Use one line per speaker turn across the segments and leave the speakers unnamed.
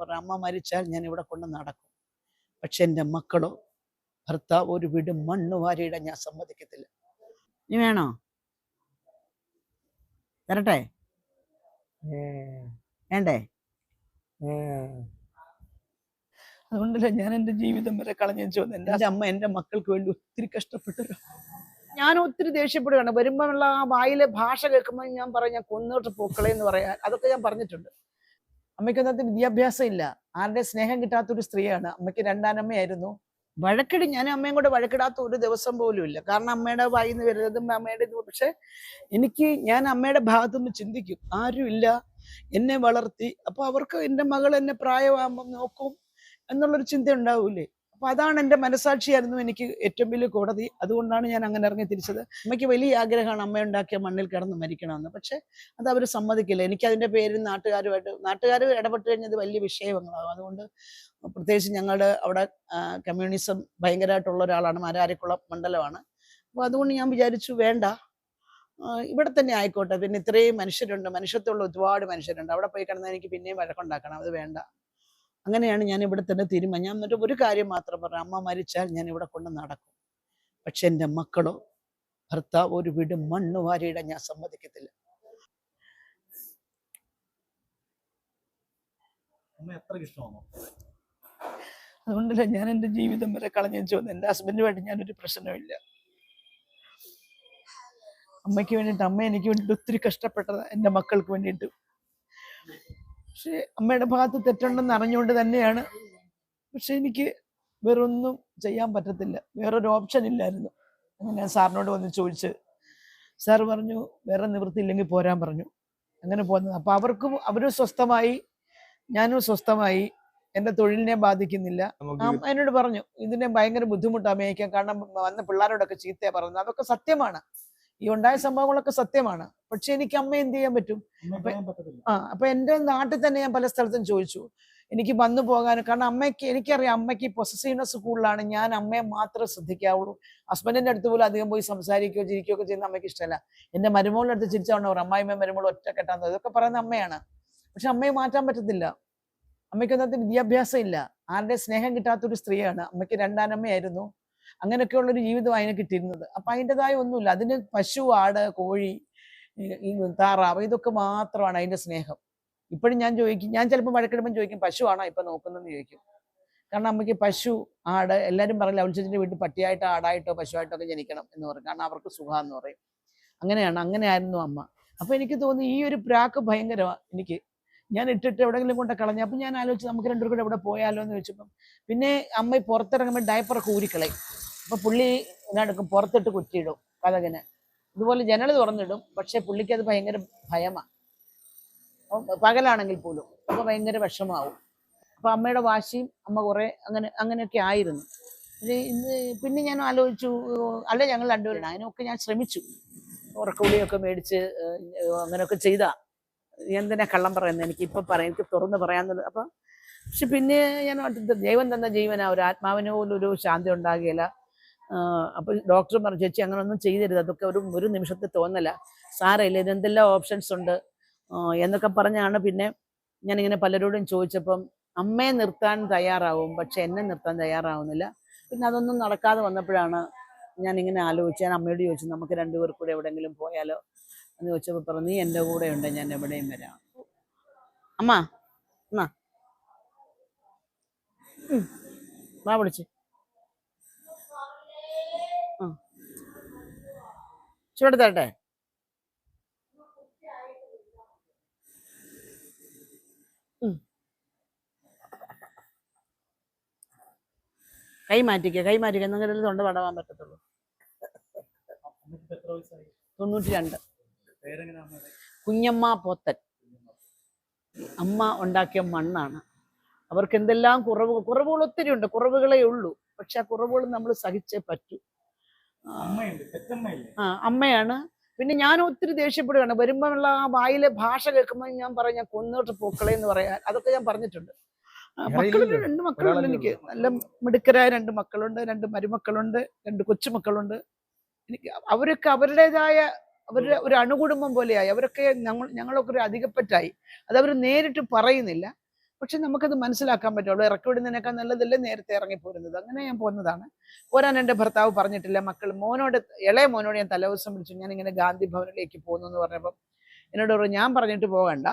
പറഞ്ഞു അമ്മ മരിച്ചാൽ ഞാൻ ഇവിടെ കൊണ്ട് നടക്കും. പക്ഷെ എന്റെ മക്കളോ ഭർത്താവ് ഒരു വീട് മണ്ണ് വാരിയിടാൻ ഞാൻ സമ്മതിക്കത്തില്ല. നീ വേണോ? തരട്ടെ? വേണ്ടേ? അതുകൊണ്ടല്ല ഞാൻ എന്റെ ജീവിതം വരെ കളഞ്ഞു ചോദിച്ചു എന്റെ അമ്മ എന്റെ മക്കൾക്ക് വേണ്ടി ഒത്തിരി കഷ്ടപ്പെട്ടു. ഞാൻ ഒത്തിരി ദേഷ്യപ്പെടുകയാണ്. വരുമ്പോഴുള്ള ആ വായിലെ ഭാഷ കേൾക്കുമ്പോൾ ഞാൻ പറയും ഞാൻ കൊന്നിട്ട് പൂക്കളെ എന്ന് പറയാൻ. അതൊക്കെ ഞാൻ പറഞ്ഞിട്ടുണ്ട്. അമ്മയ്ക്ക് അന്നത്തെ വിദ്യാഭ്യാസം ഇല്ല ആരുടെ സ്നേഹം കിട്ടാത്ത ഒരു സ്ത്രീയാണ്. അമ്മയ്ക്ക് രണ്ടാനമ്മയായിരുന്നു. വഴക്കിടി ഞാൻ അമ്മയും കൂടെ വഴക്കിടാത്ത ഒരു ദിവസം പോലും ഇല്ല. കാരണം അമ്മയുടെ വായിൽ നിന്ന് വരുന്നതും അമ്മയുടെ ഇത് പക്ഷെ എനിക്ക് ഞാൻ അമ്മയുടെ ഭാഗത്തുനിന്ന് ചിന്തിക്കും. ആരുമില്ല എന്നെ വളർത്തി. അപ്പൊ അവർക്ക് എന്റെ മകൾ എന്നെ പ്രായമാകുമ്പം നോക്കും. എന്നുള്ളൊരു ചിന്ത ഉണ്ടാവൂലേ? അപ്പൊ അതാണ് എന്റെ മനസാക്ഷിയായിരുന്നു എനിക്ക് ഏറ്റവും വലിയ കോടതി. അതുകൊണ്ടാണ് ഞാൻ അങ്ങനെ ഇറങ്ങി തിരിച്ചത്. അമ്മയ്ക്ക് വലിയ ആഗ്രഹമാണ് അമ്മ ഉണ്ടാക്കിയ മണ്ണിൽ കിടന്ന് മരിക്കണമെന്ന്. പക്ഷെ അത് അവർ സമ്മതിക്കില്ല. എനിക്ക് അതിന്റെ പേരിൽ നാട്ടുകാരുമായിട്ട് നാട്ടുകാർ ഇടപെട്ട് കഴിഞ്ഞത് വലിയ വിഷയങ്ങളാകും അതുകൊണ്ട് പ്രത്യേകിച്ച് ഞങ്ങളുടെ അവിടെ കമ്മ്യൂണിസം ഭയങ്കരമായിട്ടുള്ള ഒരാളാണ്. മാരാരിക്കുളം മണ്ഡലമാണ്. അപ്പോൾ അതുകൊണ്ട് ഞാൻ വിചാരിച്ചു വേണ്ട. ഇവിടെ തന്നെ ആയിക്കോട്ടെ. പിന്നെ ഇത്രയും മനുഷ്യരുണ്ട്. മനുഷ്യത്തുള്ള ഒരുപാട് മനുഷ്യരുണ്ട്. അവിടെ പോയി കിടന്നാൽ എനിക്ക് പിന്നെയും വഴക്കുണ്ടാക്കണം. അത് വേണ്ട. അങ്ങനെയാണ് ഞാൻ ഇവിടെ തന്നെ തീരുമാനം. ഞാൻ എന്നിട്ട് ഒരു കാര്യം മാത്രം പറഞ്ഞു അമ്മ മരിച്ചാൽ ഞാൻ ഇവിടെ കൊണ്ട് നടക്കും. പക്ഷെ എന്റെ മക്കളോ ഭർത്താവ് ഒരു വീട് മണ്ണ് വാരിയിടാൻ ഞാൻ സമ്മതിക്കത്തില്ല. അതുകൊണ്ടല്ല ഞാൻ എന്റെ ജീവിതം വരെ കളഞ്ഞു ചോദിച്ചു എന്റെ ഹസ്ബൻഡുമായിട്ട് ഞാനൊരു പ്രശ്നമില്ല അമ്മയ്ക്ക് വേണ്ടിയിട്ട് അമ്മ എനിക്ക് വേണ്ടിയിട്ട് ഒത്തിരി കഷ്ടപ്പെട്ടത്. എന്റെ മക്കൾക്ക് വേണ്ടിയിട്ട്. പക്ഷേ അമ്മയുടെ ഭാഗത്ത് തെറ്റുണ്ടെന്ന് അറിഞ്ഞുകൊണ്ട് തന്നെയാണ്. പക്ഷെ എനിക്ക് വേറൊന്നും ചെയ്യാൻ പറ്റത്തില്ല. വേറൊരു ഓപ്ഷൻ ഇല്ലായിരുന്നു. അങ്ങനെ ഞാൻ സാറിനോട് വന്ന് ചോദിച്ച് സാർ പറഞ്ഞു വേറെ നിവൃത്തി ഇല്ലെങ്കിൽ പോരാൻ പറഞ്ഞു. അങ്ങനെ പോകുന്നത് അപ്പോൾ അവർക്കും അവരും സ്വസ്ഥമായി ഞാനും സ്വസ്ഥമായി എന്റെ തൊഴിലിനെ ബാധിക്കുന്നില്ല. എന്നോട് പറഞ്ഞു ഇതിനെ ഭയങ്കര ബുദ്ധിമുട്ടാണ് മേയ്ക്കാൻ. കാരണം വന്ന പിള്ളേരോടൊക്കെ ചീത്തയാ പറയുന്നത്. അതൊക്കെ സത്യമാണ്. ഈ ഉണ്ടായ സംഭവങ്ങളൊക്കെ സത്യമാണ്. പക്ഷെ എനിക്ക് അമ്മ എന്ത് ചെയ്യാൻ പറ്റും? ആ അപ്പൊ എന്റെ നാട്ടിൽ തന്നെ ഞാൻ പല സ്ഥലത്തും ചോദിച്ചു. എനിക്ക് വന്നു പോകാനും കാരണം അമ്മയ്ക്ക് എനിക്കറിയാം അമ്മയ്ക്ക് പൊസസീവ്നെസ് കൂടുതലാണ് ഞാൻ അമ്മയെ മാത്രമേ ശ്രദ്ധിക്കാവുള്ളൂ. ഹസ്ബൻഡിന്റെ അടുത്ത് പോലും അധികം പോയി സംസാരിക്കുകയോ ചിരിക്കുകയോ ഒക്കെ ചെയ്യുന്ന അമ്മയ്ക്ക് ഇഷ്ടമല്ല. എന്റെ മരുമോളുടെ അടുത്ത് ചിരിച്ചാണ് അവർ അമ്മായിമ്മ മരുമോൾ ഒറ്റ കെട്ടാന്ന്. ഇതൊക്കെ പറയുന്ന അമ്മയാണ്. പക്ഷെ അമ്മയെ മാറ്റാൻ പറ്റത്തില്ല. അമ്മയ്ക്ക് ഒന്നത്തെ വിദ്യാഭ്യാസം ഇല്ല. ആരുടെ സ്നേഹം കിട്ടാത്തൊരു സ്ത്രീയാണ്. അമ്മയ്ക്ക് രണ്ടാനമ്മയായിരുന്നു. അങ്ങനെയൊക്കെയുള്ള ഒരു ജീവിതം അതിനെ കിട്ടിയിരുന്നത്. അപ്പൊ അതിന്റെതായ ഒന്നുമില്ല. അതിന് പശു ആട് കോഴി താറാവ് ഇതൊക്കെ മാത്രമാണ് അതിന്റെ സ്നേഹം. ഇപ്പോഴും ഞാൻ ചോദിക്കും ഞാൻ ചിലപ്പോൾ വഴക്കിടുമ്പോൾ ചോദിക്കും പശുവാണോ ഇപ്പൊ നോക്കുന്നതെന്ന് ചോദിക്കും? കാരണം അമ്മയ്ക്ക് പശു ആട് എല്ലാവരും പറയില്ല അവൾച്ചേച്ചിന്റെ വീട്ടിൽ പട്ടിയായിട്ടോ ആടായിട്ടോ പശുവായിട്ടോ ഒക്കെ ജനിക്കണം എന്ന് പറയും. കാരണം അവർക്ക് സുഖമെന്ന് പറയും. അങ്ങനെയാണ് അങ്ങനെയായിരുന്നു അമ്മ. അപ്പൊ എനിക്ക് തോന്നി ഈ ഒരു പ്രാക്ക് ഭയങ്കരമാണ് എനിക്ക്. ഞാൻ ഇട്ടിട്ട് എവിടെയെങ്കിലും കൊണ്ട് കളഞ്ഞു അപ്പൊ ഞാൻ ആലോചിച്ചു നമുക്ക് രണ്ടുപേരും കൂടെ എവിടെ പോയാലോ എന്ന് ചോദിച്ചപ്പം പിന്നെ അമ്മ പുറത്തിറങ്ങുമ്പോൾ ഡയപ്പറൊക്കെ ഊരിക്കളയും. അപ്പൊ പുള്ളി എന്നാടുക്കും പുറത്തിട്ട് കുറ്റിയിടും കഥകിന്. ഇതുപോലെ ജനൽ തുറന്നിടും പക്ഷെ പുള്ളിക്ക് അത് ഭയങ്കര ഭയമാണ് പകലാണെങ്കിൽ പോലും അപ്പൊ ഭയങ്കര വിഷമാവും. അപ്പൊ അമ്മയുടെ വാശിയും അമ്മ കുറെ അങ്ങനെ അങ്ങനെയൊക്കെ ആയിരുന്നു. ഇന്ന് പിന്നെ ഞാൻ ആലോചിച്ചു അല്ല ഞങ്ങൾ രണ്ടുപേരും അതിനൊക്കെ ഞാൻ ശ്രമിച്ചു. ഉറക്കവിളിയൊക്കെ മേടിച്ച് അങ്ങനെയൊക്കെ ചെയ്താ. എന്തിനാ കള്ളം പറയുന്നത് എനിക്ക് ഇപ്പൊ പറയാം എനിക്ക് തുറന്ന് പറയാന്നുള്ളത് അപ്പൊ പക്ഷെ പിന്നെ ഞാൻ ദൈവം തന്ന ജീവനാ. ഒരു ആത്മാവിന് പോലും ഒരു ശാന്തി ഉണ്ടാകുകയില്ല. അപ്പൊ ഡോക്ടർ പറഞ്ഞു ചേച്ചി അങ്ങനെ ഒന്നും ചെയ്തരുത് അതൊക്കെ ഒരു ഒരു നിമിഷത്തിൽ തോന്നല. സാരമില്ല ഇതെന്തെല്ലാം ഓപ്ഷൻസ് ഉണ്ട്? എന്നൊക്കെ പറഞ്ഞാണ് പിന്നെ ഞാനിങ്ങനെ പലരോടും ചോദിച്ചപ്പം അമ്മയെ നിർത്താൻ തയ്യാറാവും പക്ഷെ എന്നെ നിർത്താൻ തയ്യാറാവുന്നില്ല. പിന്നെ അതൊന്നും നടക്കാതെ വന്നപ്പോഴാണ് ഞാൻ ഇങ്ങനെ ആലോചിച്ച് ഞാൻ അമ്മയോട് ചോദിച്ചു നമുക്ക് രണ്ടുപേർ കൂടെ എവിടെയെങ്കിലും പോയാലോ? എന്ന് ചോദിച്ചപ്പോൾ പറഞ്ഞു നീ എന്റെ കൂടെ ഉണ്ട് ഞാൻ എവിടെയും വരാം. അമ്മ എന്നാ. വാ വിളിച്ച്. ചൂട് തരട്ടെ ഉം. കൈ മാറ്റിക്കുക കൈ മാറ്റിക്ക. എന്തെങ്കിലും തൊണ്ട പടവാൻ പറ്റത്തുള്ളൂ. തൊണ്ണൂറ്റി രണ്ട് കുഞ്ഞമ്മ പോത്തൻ. അമ്മ ഉണ്ടാക്കിയ മണ്ണാണ്. അവർക്ക് എന്തെല്ലാം കുറവ് കുറവുകൾ ഒത്തിരി ഉണ്ട് കുറവുകളേ ഉള്ളൂ. പക്ഷെ ആ കുറവുകൾ നമ്മൾ സഹിച്ചേ പറ്റൂ. ആ, അമ്മയാണ്. പിന്നെ ഞാൻ ഒത്തിരി ദേഷ്യപ്പെടുകയാണ്. വരുമ്പോഴുള്ള ആ വായിലെ ഭാഷ കേൾക്കുമ്പോൾ ഞാൻ പറയും ഞാൻ കൊന്നിട്ട് പൂക്കളെ എന്ന് പറയാൻ. അതൊക്കെ ഞാൻ പറഞ്ഞിട്ടുണ്ട്. മക്കളുണ്ട് രണ്ട് മക്കളുണ്ട് എനിക്ക്. നല്ല മിടുക്കരായ രണ്ട് മക്കളുണ്ട് രണ്ട് മരുമക്കളുണ്ട് രണ്ട് കൊച്ചുമക്കളുണ്ട്. എനിക്ക് അവരൊക്കെ അവരുടേതായ അവരുടെ ഒരു അണുകുടുംബം പോലെയായി. അവരൊക്കെ ഞങ്ങൾ ഞങ്ങളൊക്കെ ഒരു അധികപ്പറ്റായി. അത് അവർ നേരിട്ട് പറയുന്നില്ല. പക്ഷെ നമുക്കത് മനസ്സിലാക്കാൻ പറ്റുള്ളൂ. ഇറക്കി വിടുന്നതിനേക്കാൾ നല്ലതല്ലേ നേരത്തെ ഇറങ്ങി പോരുന്നത് അങ്ങനെ ഞാൻ പോകുന്നതാണ്. പോരാൻ എന്റെ ഭർത്താവ് പറഞ്ഞിട്ടില്ല മക്കൾ മോനോട് ഇളയ മോനോട് ഞാൻ തലേദിവസം വിളിച്ചു. ഞാൻ ഇങ്ങനെ ഗാന്ധി ഭവനിലേക്ക് പോകുന്നു എന്ന് പറഞ്ഞപ്പം എന്നോട് പറഞ്ഞു ഞാൻ പറഞ്ഞിട്ട് പോകണ്ട.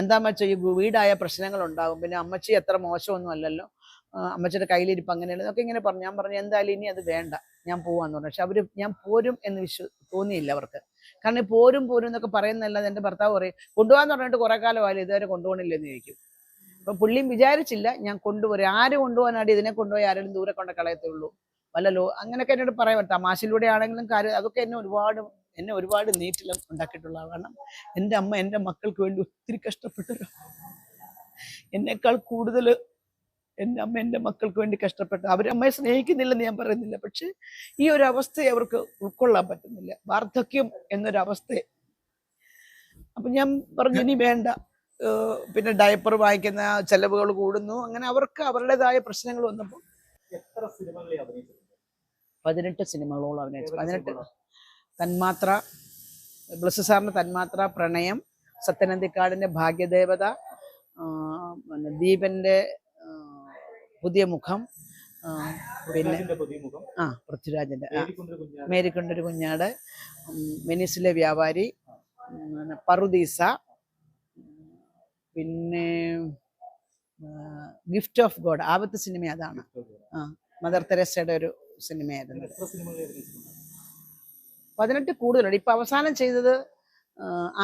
എന്താ വെച്ചാൽ ഈ വീടായ പ്രശ്നങ്ങൾ ഉണ്ടാകും പിന്നെ അമ്മച്ചി അത്ര മോശമൊന്നും അല്ലല്ലോ. അമ്മച്ചിയുടെ കയ്യിലിരിപ്പ് അങ്ങനെയല്ല? ഇങ്ങനെ പറഞ്ഞു. ഞാൻ പറഞ്ഞു എന്തായാലും ഇനി അത് വേണ്ട. ഞാൻ പോവാന്ന് പറഞ്ഞു. പക്ഷെ അവർ ഞാൻ പോരും എന്ന് വിശ്വ തോന്നിയില്ല അവർക്ക്. കാരണം ഈ പോരും പോരും എന്നൊക്കെ പറയുന്നതല്ലാതെ എന്റെ ഭർത്താവ് പറയും കൊണ്ടുപോകാന്ന് പറഞ്ഞിട്ട് കുറെ കാലമായാലും ഇതുവരെ കൊണ്ടുപോകണില്ലെന്ന് ചോദിക്കും അപ്പൊ പുള്ളിയും വിചാരിച്ചില്ല ഞാൻ കൊണ്ടുപോരും. ആര് കൊണ്ടുപോകാനാണ് ഇതിനെ കൊണ്ടുപോയി ആരെങ്കിലും ദൂരെ കൊണ്ട് കളയത്തുള്ളൂ വല്ല ലോ അങ്ങനെയൊക്കെ എന്നോട് പറയാം തമാശയിലൂടെ ആണെങ്കിലും കാര്യം അതൊക്കെ എന്നെ ഒരുപാട് എന്നെ ഒരുപാട് നീറ്റിലും ഉണ്ടാക്കിയിട്ടുള്ള കാരണം എന്റെ അമ്മ എന്റെ മക്കൾക്ക് വേണ്ടി ഒത്തിരി കഷ്ടപ്പെട്ടു എന്നെക്കാൾ കൂടുതൽ എന്റെ അമ്മ എന്റെ മക്കൾക്ക് വേണ്ടി കഷ്ടപ്പെട്ട അവർ അമ്മയെ സ്നേഹിക്കുന്നില്ലെന്ന് ഞാൻ പറയുന്നില്ല. പക്ഷെ ഈ ഒരു അവസ്ഥയെ അവർക്ക് ഉൾക്കൊള്ളാൻ പറ്റുന്നില്ല. വാർദ്ധക്യം എന്നൊരു അവസ്ഥയെ അപ്പൊ ഞാൻ പറഞ്ഞു ഇനി വേണ്ട. പിന്നെ ഡയപ്പർ വാങ്ങിക്കുന്ന ചെലവുകൾ കൂടുന്നു. അങ്ങനെ അവർക്ക് അവരുടേതായ പ്രശ്നങ്ങൾ വന്നപ്പോൾ
എത്ര സിനിമകളിൽ അഭിനയിച്ചിട്ടുണ്ട്?
പതിനെട്ട് സിനിമകളോളം അഭിനയിച്ചു. പതിനെട്ട് തന്മാത്ര ബ്ലസ് സാറിന്റെ തന്മാത്ര പ്രണയം സത്യനന്തിക്കാടിന്റെ ഭാഗ്യദേവത ദീപന്റെ പുതിയ മുഖം ആ, പിന്നെ ആ പൃഥ്വിരാജിന്റെ ആ,
മേരിക്കുണ്ടൊരു കുഞ്ഞാട്.
വെനീസിലെ വ്യാപാരി പറുദീസ പിന്നെ ഗിഫ്റ്റ് ഓഫ് ഗോഡ് ആപത്ത് സിനിമ അതാണ്. മദർ തെരേസയുടെ ഒരു സിനിമയായിരുന്നു. പതിനെട്ട് കൂടുതലുണ്ട്. ഇപ്പൊ അവസാനം ചെയ്തത്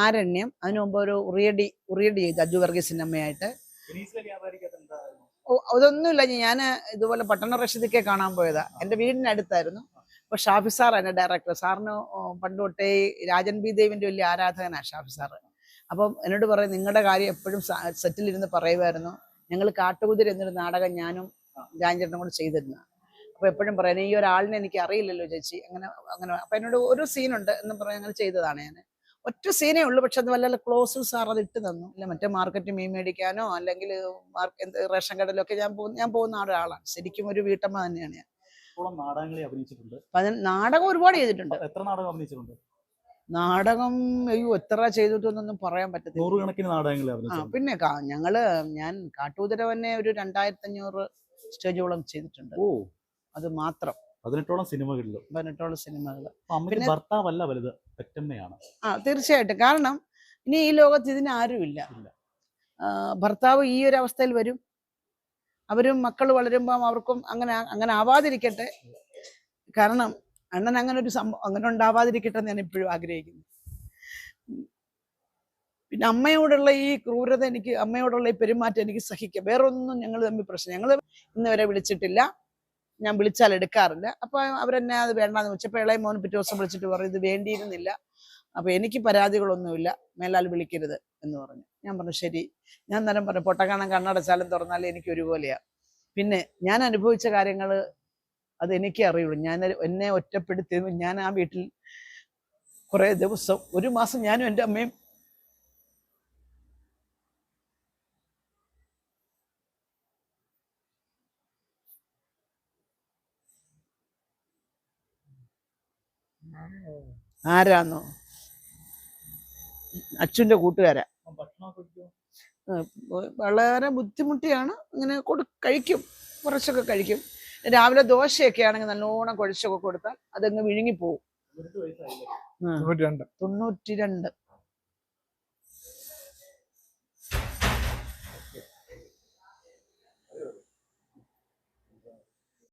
ആരണ്യം അതിനു മുമ്പ് ഒരു ഉറിയടി ഉറിയടി ചെയ്തു അജു വർഗീസിന്റെ അമ്മയായിട്ട്
വെനീസിലെ വ്യാപാരിക്കകത്ത് എന്തായിരുന്നു
ഓ, അതൊന്നുമില്ല ഞാൻ ഇതുപോലെ പട്ടണ റഷീദിക്കെ കാണാൻ പോയതാ. എന്റെ വീടിനടുത്തായിരുന്നു. അപ്പൊ ഷാഫി സാർ എന്റെ ഡയറക്ടർ സാറിന് പണ്ട് തൊട്ടേ രാജൻ ബി ദേവിന്റെ വലിയ ആരാധകനാണ് ഷാഫി സാറ്. അപ്പം എന്നോട് പറയും നിങ്ങളുടെ കാര്യം എപ്പോഴും സെറ്റിലിരുന്ന് പറയുമായിരുന്നു ഞങ്ങൾ കാട്ടുകുതിര എന്നൊരു നാടകം ഞാനും രാജേട്ടനും കൂടെ ചെയ്തിരുന്നു. അപ്പൊ എപ്പോഴും പറയാം ഈ ഒരാളിനെ എനിക്ക് അറിയില്ലല്ലോ ചേച്ചി. അങ്ങനെ അങ്ങനെ. അപ്പൊ എന്നോട് ഒരു സീനുണ്ട് എന്ന് പറഞ്ഞ് അങ്ങനെ ചെയ്തതാണ് ഞാൻ ഒറ്റ സീനേ ഉള്ളൂ പക്ഷെ അത് വല്ല ക്ലോസ് സാർ അത് ഇട്ട് തന്നു. അല്ല മറ്റേ മാർക്കറ്റ് മീൻ മേടിക്കാനോ അല്ലെങ്കിൽ മാർക്കറ്റ് എന്ത് റേഷൻ കടയിലൊക്കെ ഞാൻ പോകുന്ന ഞാൻ പോകുന്ന ഒരാളാണ്. ശരിക്കും ഒരു വീട്ടമ്മ തന്നെയാണ് ഞാൻ.
നാടകങ്ങളിൽ അഭിനയിച്ചിട്ടുണ്ട്?
നാടകം ഒരുപാട് ചെയ്തിട്ടുണ്ട്.
എത്ര നാടകം അഭിനയിച്ചിട്ടുണ്ട്?
നാടകം അയ്യോ എത്ര ചെയ്തിട്ടൊന്നും പറയാൻ പറ്റത്തില്ല.
നൂറുകണക്കിന് നാടകങ്ങളിൽ
ആ
അഭിനയിച്ചിട്ടുണ്ട്.
പിന്നെ ഞങ്ങൾ ഞാൻ കാട്ടൂതര തന്നെ ഒരു രണ്ടായിരത്തി അഞ്ഞൂറ് സ്റ്റേജോളം ചെയ്തിട്ടുണ്ട്.
ഓ.
അത് മാത്രം.
പതിനെട്ടോളം സിനിമകളിലും.
പതിനെട്ടോളം സിനിമകൾ
അമ്മയ്ക്ക് ഭർത്താവല്ല വലുത് പെറ്റമ്മയാണ്.
ആ തീർച്ചയായിട്ടും. കാരണം ഇനി ഈ ലോകത്ത് ഇതിന് ആരുമില്ല.
ഇല്ല.
ഭർത്താവ് ഈ ഒരു അവസ്ഥയിൽ വരും. അവരും മക്കൾ വളരുമ്പം അവർക്കും അങ്ങനെ അങ്ങനെ ആവാതിരിക്കട്ടെ. കാരണം അണ്ണൻ അങ്ങനെ ഒരു സംഭവം അങ്ങനെ ഉണ്ടാവാതിരിക്കട്ടെ എന്ന് ഞാൻ ഇപ്പോഴും ആഗ്രഹിക്കുന്നു. പിന്നെ അമ്മയോടുള്ള ഈ ക്രൂരത എനിക്ക് അമ്മയോടുള്ള ഈ പെരുമാറ്റം എനിക്ക് സഹിക്കാം. വേറൊന്നും ഞങ്ങൾ തമ്മിൽ പ്രശ്നം. ഞങ്ങൾ ഇന്നുവരെ വിളിച്ചിട്ടില്ല. ഞാൻ വിളിച്ചാൽ എടുക്കാറില്ല. അപ്പൊ അവരെന്നെ അത് വേണ്ടെന്ന് വെച്ചപ്പോൾ ഇളയ മോൻ പിറ്റേ ദിവസം വിളിച്ചിട്ട് പറയും ഇത് വേണ്ടിയിരുന്നില്ല. അപ്പൊ എനിക്ക് പരാതികളൊന്നുമില്ല. മേലാൽ വിളിക്കരുത് എന്ന് പറഞ്ഞു. ഞാൻ പറഞ്ഞു ശരി. ഞാൻ നേരം പറഞ്ഞു പൊട്ടക്കാണം കണ്ണടച്ചാലും തുറന്നാലും എനിക്ക് ഒരുപോലെയാ. പിന്നെ ഞാൻ അനുഭവിച്ച കാര്യങ്ങൾ അത് എനിക്കേ അറിയുള്ളൂ. ഞാൻ എന്നെ ഒറ്റപ്പെടുത്തി ഞാൻ ആ വീട്ടിൽ കുറേ ദിവസം ഒരു മാസം ഞാനും എന്റെ അമ്മയും ആരാന്നോ? അച്ഛന്റെ കൂട്ടുകാരാ. വളരെ ബുദ്ധിമുട്ടിയാണ്. ഇങ്ങനെ കൊടു കഴിക്കും. കുറച്ചൊക്കെ കഴിക്കും. രാവിലെ ദോശയൊക്കെ ആണെങ്കിൽ നല്ലോണം കുഴച്ചൊക്കെ കൊടുത്താൽ അതങ്ങ് വിഴുങ്ങിപ്പോവും.
പോകും
തൊണ്ണൂറ്റി രണ്ട്.